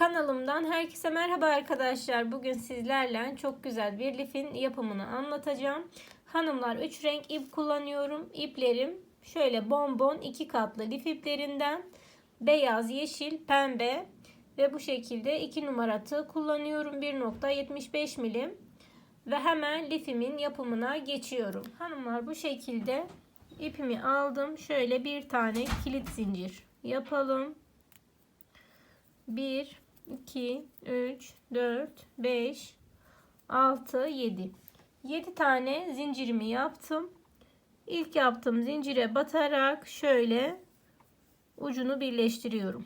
Kanalımdan herkese merhaba arkadaşlar. Bugün sizlerle çok güzel bir lifin yapımını anlatacağım. Hanımlar 3 renk ip kullanıyorum. İplerim şöyle bonbon 2 katlı lif iplerinden beyaz, yeşil, pembe ve bu şekilde 2 numara tığ kullanıyorum. 1.75 milim ve hemen lifimin yapımına geçiyorum. Hanımlar bu şekilde ipimi aldım. Şöyle bir tane kilit zincir yapalım. 1 2 3 4 5 6 7 7 tane zincirimi yaptım. İlk yaptığım zincire batarak şöyle ucunu birleştiriyorum.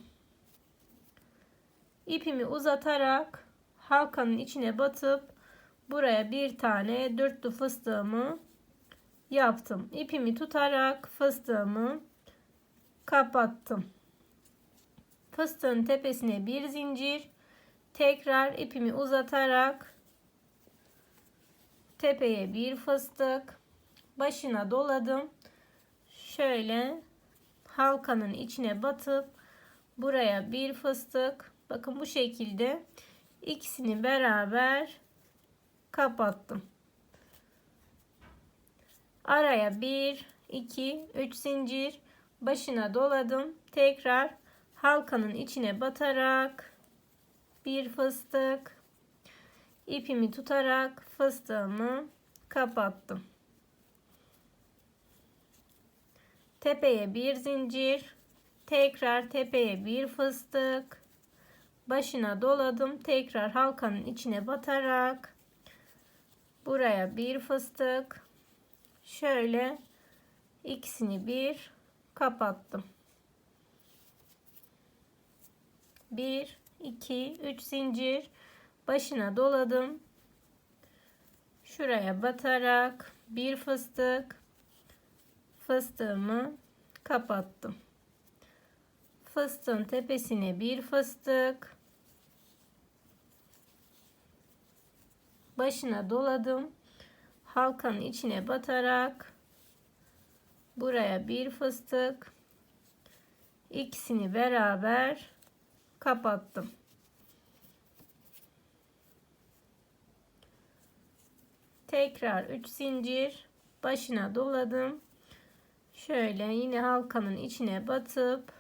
İpimi uzatarak halkanın içine batıp buraya bir tane dörtlü fıstığımı yaptım. İpimi tutarak fıstığımı kapattım. Fıstığın tepesine bir zincir. Tekrar ipimi uzatarak tepeye bir fıstık. Başına doladım. Şöyle halkanın içine batıp buraya bir fıstık. Bakın bu şekilde ikisini beraber kapattım. Araya 1 2 3 zincir başına doladım. Tekrar halkanın içine batarak bir fıstık ipimi tutarak fıstığımı kapattım. Tepeye bir zincir, tekrar tepeye bir fıstık, başına doladım. Tekrar halkanın içine batarak buraya bir fıstık, şöyle ikisini bir kapattım. 1 2 3 zincir başına doladım. Şuraya batarak bir fıstık fıstığımı kapattım. Fıstığın tepesine bir fıstık başına doladım. Halkanın içine batarak buraya bir fıstık ikisini beraber kapattım. Tekrar 3 zincir başına doladım. Şöyle yine halkanın içine batıp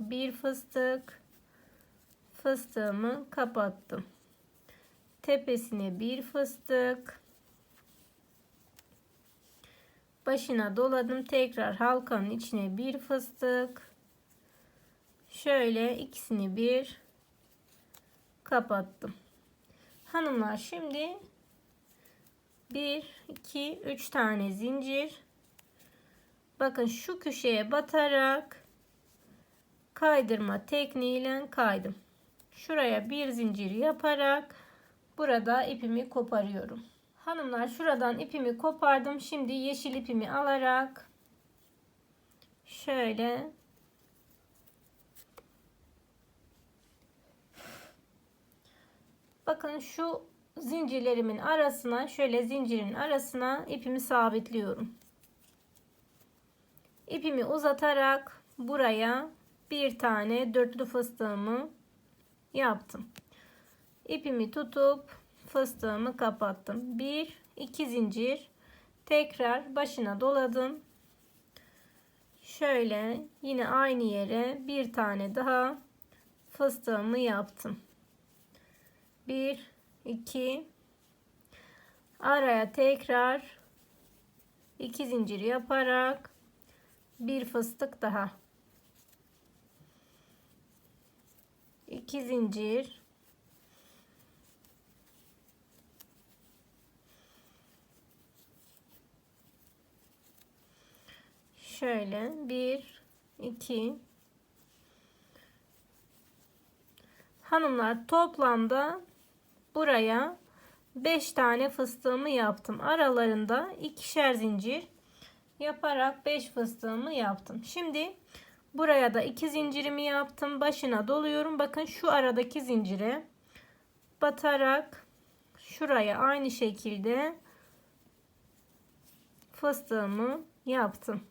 bir fıstık fıstığımı kapattım. Tepesine bir fıstık başına doladım. Tekrar halkanın içine bir fıstık şöyle ikisini bir kapattım. Hanımlar şimdi 1 2 3 tane zincir bakın şu köşeye batarak kaydırma tekniğiyle kaydım. Şuraya bir zincir yaparak burada ipimi koparıyorum. Hanımlar şuradan ipimi kopardım. Şimdi yeşil ipimi alarak şöyle Bakın şu zincirlerimin arasına şöyle zincirin arasına ipimi sabitliyorum. İpimi uzatarak buraya bir tane dörtlü fıstığımı yaptım. İpimi tutup fıstığımı kapattım. Bir, iki zincir tekrar başına doladım. Şöyle yine aynı yere bir tane daha fıstığımı yaptım. 1 2 araya tekrar 2 zincir yaparak bir fıstık daha. 2 zincir. Şöyle 1 2 hanımlar toplamda buraya 5 tane fıstığımı yaptım. Aralarında ikişer zincir yaparak 5 fıstığımı yaptım. Şimdi buraya da 2 zincirimi yaptım. Başına doluyorum. Bakın şu aradaki zincire batarak şuraya aynı şekilde fıstığımı yaptım.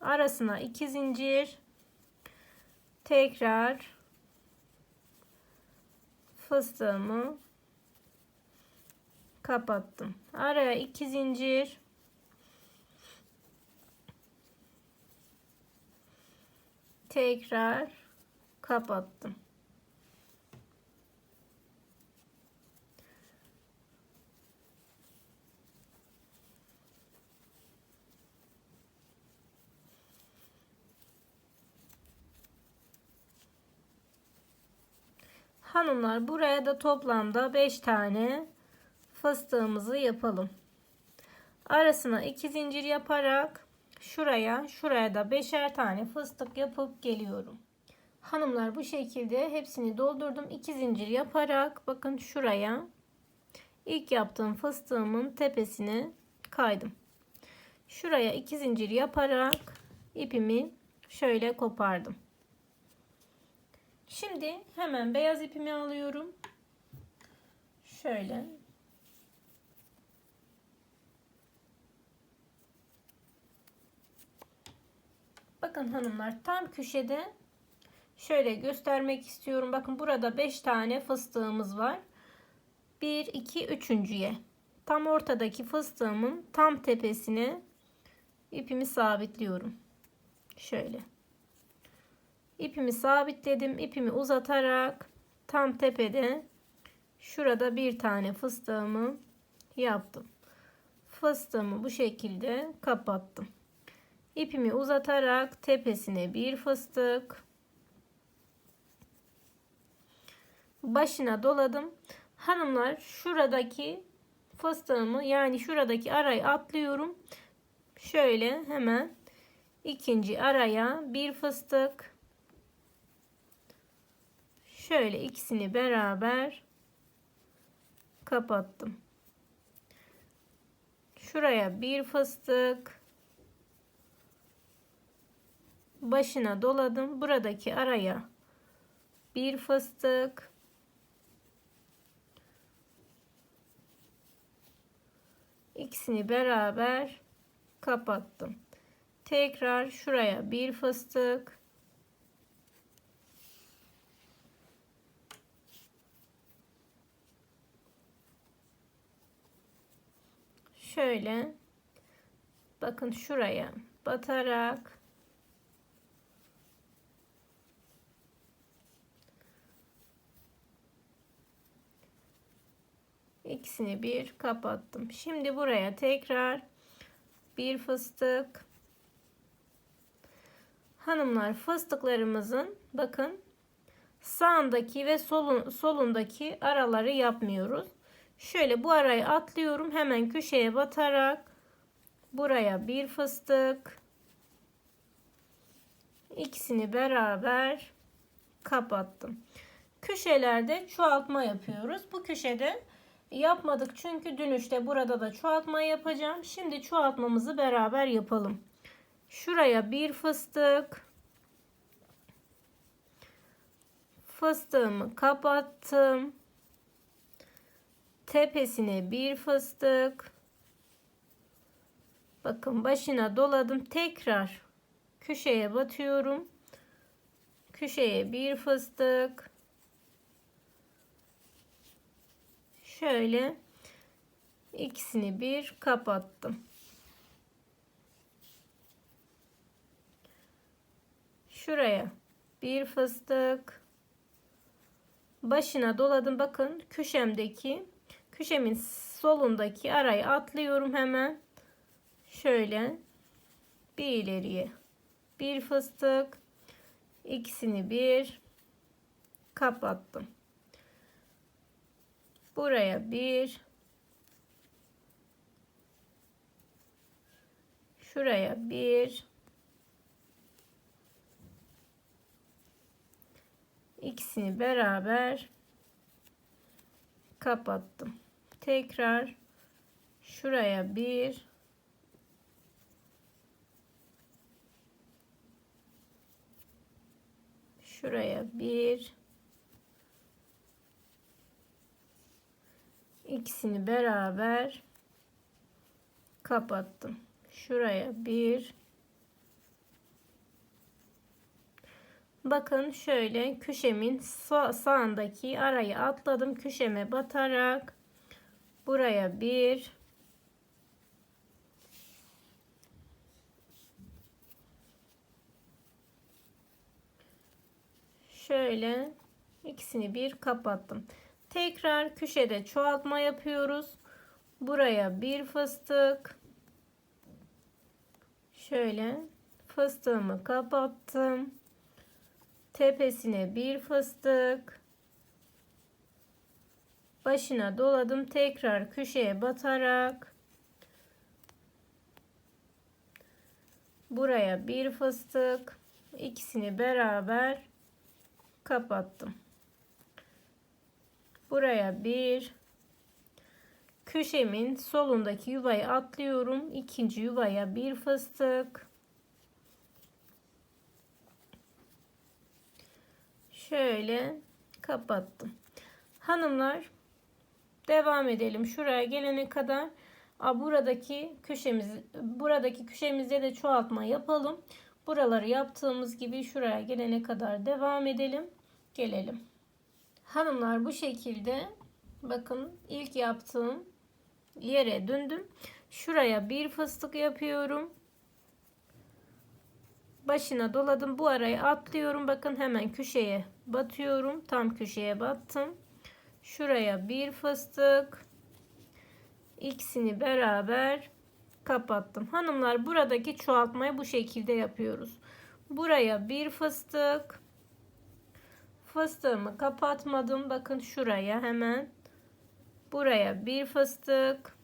Arasına 2 zincir tekrar fıstığımı kapattım. Araya iki zincir tekrar kapattım. Hanımlar buraya da toplamda 5 tane fıstığımızı yapalım. Arasına 2 zincir yaparak şuraya şuraya da 5'er tane fıstık yapıp geliyorum. Hanımlar bu şekilde hepsini doldurdum. 2 zincir yaparak bakın şuraya ilk yaptığım fıstığımın tepesine kaydım. Şuraya 2 zincir yaparak ipimi şöyle kopardım. Şimdi hemen beyaz ipimi alıyorum. Şöyle. Bakın hanımlar tam köşede şöyle göstermek istiyorum. Bakın burada 5 tane fıstığımız var. 1 2 üçüncüye. Tam ortadaki fıstığımın tam tepesine ipimi sabitliyorum. Şöyle. İpimi sabitledim. İpimi uzatarak tam tepede şurada bir tane fıstığımı yaptım. Fıstığımı bu şekilde kapattım. İpimi uzatarak tepesine bir fıstık. Başına doladım. Hanımlar şuradaki fıstığımı yani şuradaki arayı atlıyorum. Şöyle hemen ikinci araya bir fıstık şöyle ikisini beraber kapattım. Şuraya bir fıstık başına doladım. Buradaki araya bir fıstık ikisini beraber kapattım. Tekrar şuraya bir fıstık şöyle bakın şuraya batarak ikisini bir kapattım. Şimdi buraya tekrar bir fıstık hanımlar fıstıklarımızın bakın sağındaki ve solun, solundaki araları yapmıyoruz. Şöyle bu arayı atlıyorum. Hemen köşeye batarak buraya bir fıstık ikisini beraber kapattım. Köşelerde çoğaltma yapıyoruz. Bu köşede yapmadık çünkü dönüşte burada da çoğaltma yapacağım. Şimdi çoğaltmamızı beraber yapalım. Şuraya bir fıstık fıstığımı kapattım tepesine bir fıstık. Bakın başına doladım. Tekrar köşeye batıyorum. Köşeye bir fıstık. Şöyle ikisini bir kapattım. Şuraya bir fıstık. Başına doladım. Bakın köşemdeki köşemin solundaki arayı atlıyorum hemen. Şöyle bir ileriye bir fıstık ikisini bir kapattım. Buraya bir şuraya bir ikisini beraber kapattım tekrar şuraya bir şuraya bir ikisini beraber kapattım şuraya bir Bakın şöyle köşemin sağ, sağındaki arayı atladım. Köşeme batarak buraya bir şöyle ikisini bir kapattım. Tekrar köşede çoğaltma yapıyoruz. Buraya bir fıstık. Şöyle fıstığımı kapattım. Tepesine bir fıstık. Başına doladım. Tekrar köşeye batarak buraya bir fıstık. ikisini beraber kapattım. Buraya bir köşemin solundaki yuvayı atlıyorum. İkinci yuvaya bir fıstık. Şöyle kapattım. Hanımlar devam edelim. Şuraya gelene kadar buradaki köşemiz buradaki köşemizde de çoğaltma yapalım. Buraları yaptığımız gibi şuraya gelene kadar devam edelim. Gelelim. Hanımlar bu şekilde bakın ilk yaptığım yere döndüm. Şuraya bir fıstık yapıyorum. Başına doladım. Bu arayı atlıyorum. Bakın hemen köşeye batıyorum. Tam köşeye battım. Şuraya bir fıstık. İkisini beraber kapattım. Hanımlar buradaki çoğaltmayı bu şekilde yapıyoruz. Buraya bir fıstık. Fıstığımı kapatmadım. Bakın şuraya hemen. Buraya bir fıstık.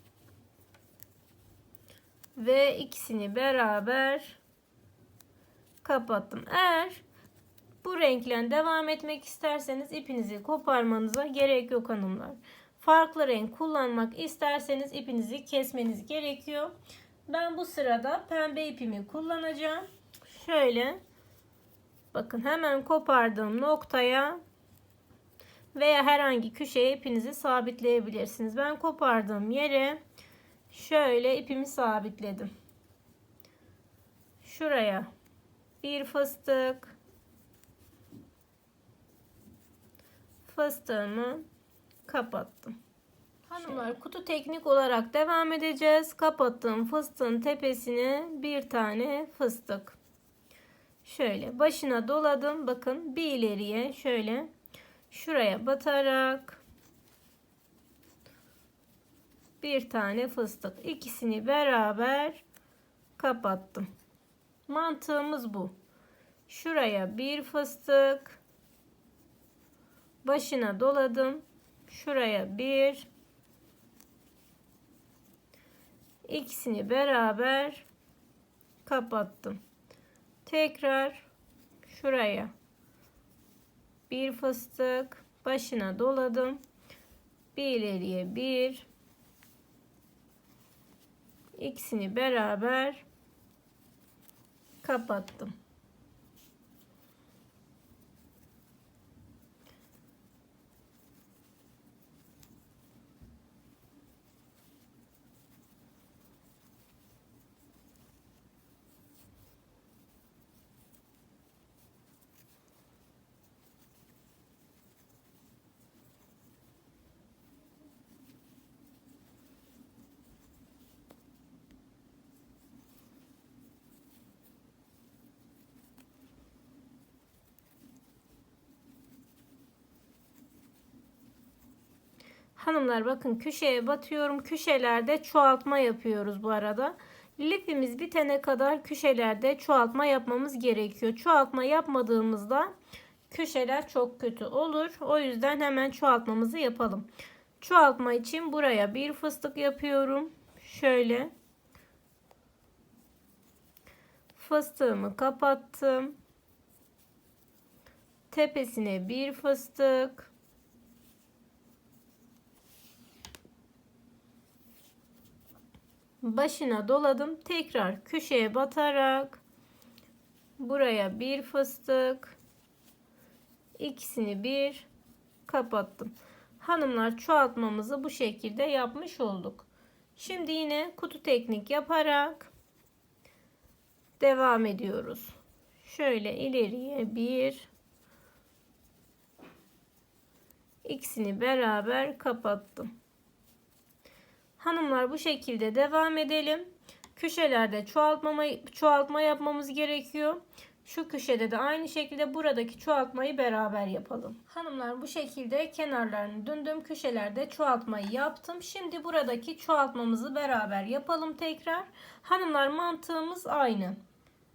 Ve ikisini beraber kapattım. Eğer bu renkle devam etmek isterseniz ipinizi koparmanıza gerek yok hanımlar. Farklı renk kullanmak isterseniz ipinizi kesmeniz gerekiyor. Ben bu sırada pembe ipimi kullanacağım. Şöyle bakın hemen kopardığım noktaya veya herhangi köşeye ipinizi sabitleyebilirsiniz. Ben kopardığım yere şöyle ipimi sabitledim. Şuraya bir fıstık fıstığımı kapattım. Hanımlar kutu teknik olarak devam edeceğiz. Kapattığım fıstığın tepesine bir tane fıstık. Şöyle başına doladım. Bakın bir ileriye şöyle şuraya batarak bir tane fıstık. ikisini beraber kapattım. Mantığımız bu. Şuraya bir fıstık başına doladım. Şuraya bir ikisini beraber kapattım. Tekrar şuraya bir fıstık başına doladım. Bir ileriye bir ikisini beraber kapattım. Hanımlar bakın köşeye batıyorum. Köşelerde çoğaltma yapıyoruz bu arada. Lifimiz bitene kadar köşelerde çoğaltma yapmamız gerekiyor. Çoğaltma yapmadığımızda köşeler çok kötü olur. O yüzden hemen çoğaltmamızı yapalım. Çoğaltma için buraya bir fıstık yapıyorum. Şöyle. Fıstığımı kapattım. Tepesine bir fıstık. başına doladım. Tekrar köşeye batarak buraya bir fıstık ikisini bir kapattım. Hanımlar çoğaltmamızı bu şekilde yapmış olduk. Şimdi yine kutu teknik yaparak devam ediyoruz. Şöyle ileriye bir ikisini beraber kapattım. Hanımlar bu şekilde devam edelim. Köşelerde çoğaltma, çoğaltma yapmamız gerekiyor. Şu köşede de aynı şekilde buradaki çoğaltmayı beraber yapalım. Hanımlar bu şekilde kenarlarını döndüm. Köşelerde çoğaltmayı yaptım. Şimdi buradaki çoğaltmamızı beraber yapalım tekrar. Hanımlar mantığımız aynı.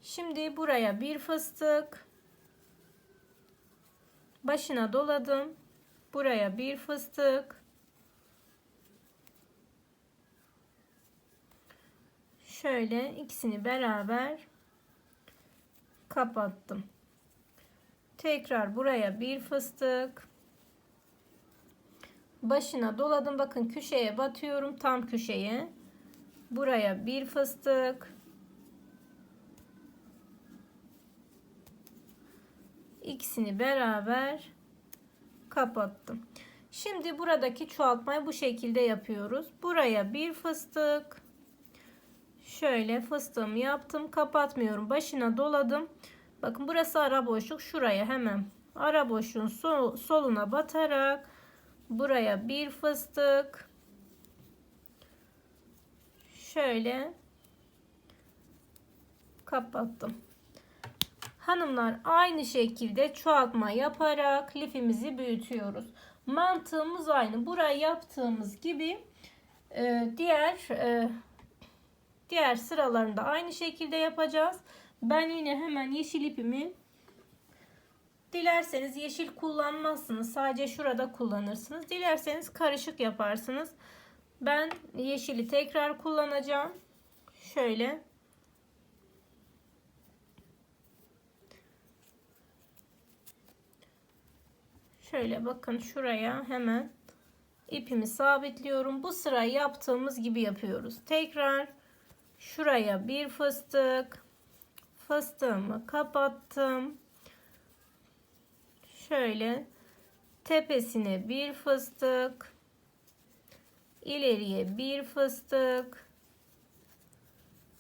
Şimdi buraya bir fıstık. Başına doladım. Buraya bir fıstık. Şöyle ikisini beraber kapattım. Tekrar buraya bir fıstık. Başına doladım. Bakın köşeye batıyorum. Tam köşeye. Buraya bir fıstık. İkisini beraber kapattım. Şimdi buradaki çoğaltmayı bu şekilde yapıyoruz. Buraya bir fıstık. Şöyle fıstığımı yaptım. Kapatmıyorum. Başına doladım. Bakın burası ara boşluk. Şuraya hemen ara boşluğun sol, soluna batarak buraya bir fıstık. Şöyle kapattım. Hanımlar aynı şekilde çoğaltma yaparak lifimizi büyütüyoruz. Mantığımız aynı. Buraya yaptığımız gibi e, diğer e, diğer sıralarında aynı şekilde yapacağız. Ben yine hemen yeşil ipimi dilerseniz yeşil kullanmazsınız. Sadece şurada kullanırsınız. Dilerseniz karışık yaparsınız. Ben yeşili tekrar kullanacağım. Şöyle Şöyle bakın şuraya hemen ipimi sabitliyorum. Bu sırayı yaptığımız gibi yapıyoruz. Tekrar şuraya bir fıstık. Fıstığımı kapattım. Şöyle tepesine bir fıstık. İleriye bir fıstık.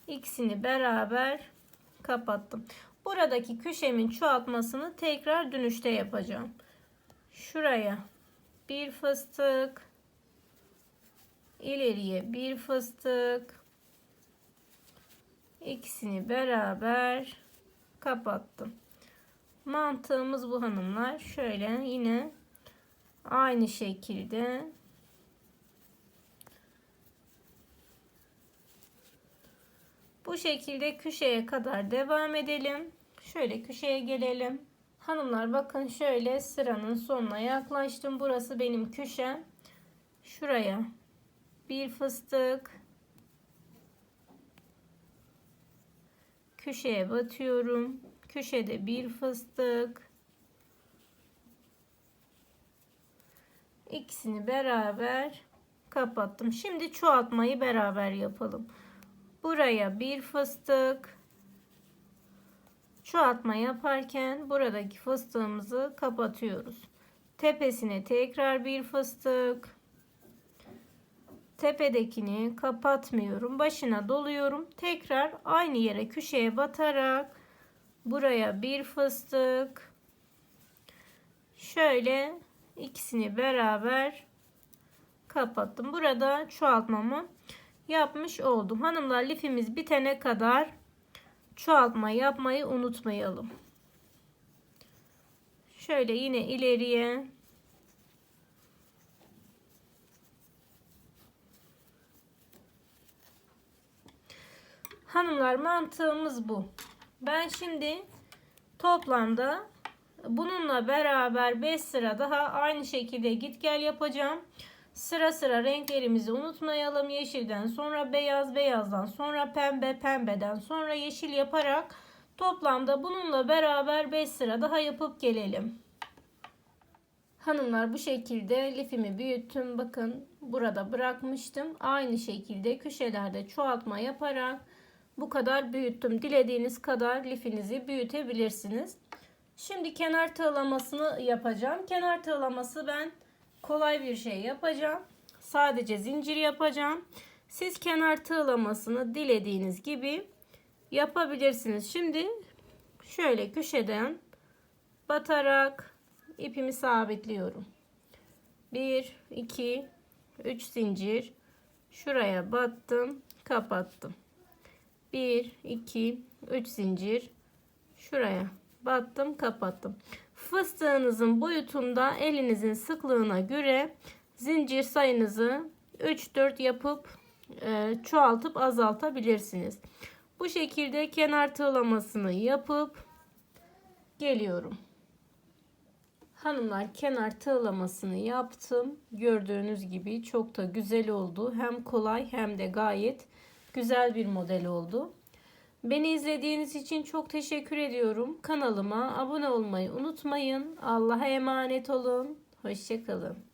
İkisini beraber kapattım. Buradaki köşemin çoğaltmasını tekrar dönüşte yapacağım. Şuraya bir fıstık. İleriye bir fıstık ikisini beraber kapattım mantığımız bu hanımlar şöyle yine aynı şekilde bu şekilde köşeye kadar devam edelim şöyle köşeye gelelim Hanımlar bakın şöyle sıranın sonuna yaklaştım. Burası benim köşem. Şuraya bir fıstık. Köşeye batıyorum. Köşede bir fıstık. İkisini beraber kapattım. Şimdi çoğaltmayı beraber yapalım. Buraya bir fıstık. Çoğaltma yaparken buradaki fıstığımızı kapatıyoruz. Tepesine tekrar bir fıstık. Tepedekini kapatmıyorum. Başına doluyorum. Tekrar aynı yere köşeye batarak buraya bir fıstık. Şöyle ikisini beraber kapattım. Burada çoğaltmamı yapmış oldum. Hanımlar lifimiz bitene kadar çoğaltma yapmayı unutmayalım. Şöyle yine ileriye Hanımlar mantığımız bu. Ben şimdi toplamda bununla beraber 5 sıra daha aynı şekilde git gel yapacağım. Sıra sıra renklerimizi unutmayalım. Yeşilden sonra beyaz, beyazdan sonra pembe, pembeden sonra yeşil yaparak toplamda bununla beraber 5 sıra daha yapıp gelelim. Hanımlar bu şekilde lifimi büyüttüm. Bakın burada bırakmıştım. Aynı şekilde köşelerde çoğaltma yaparak bu kadar büyüttüm. Dilediğiniz kadar lifinizi büyütebilirsiniz. Şimdi kenar tığlamasını yapacağım. Kenar tığlaması ben kolay bir şey yapacağım. Sadece zincir yapacağım. Siz kenar tığlamasını dilediğiniz gibi yapabilirsiniz. Şimdi şöyle köşeden batarak ipimi sabitliyorum. 1 2 3 zincir şuraya battım kapattım 1 2 3 zincir şuraya battım kapattım fıstığınızın boyutunda elinizin sıklığına göre zincir sayınızı 3-4 yapıp e, çoğaltıp azaltabilirsiniz. Bu şekilde kenar tığlamasını yapıp geliyorum. Hanımlar kenar tığlamasını yaptım. Gördüğünüz gibi çok da güzel oldu. Hem kolay hem de gayet güzel bir model oldu. Beni izlediğiniz için çok teşekkür ediyorum. Kanalıma abone olmayı unutmayın. Allah'a emanet olun. Hoşçakalın.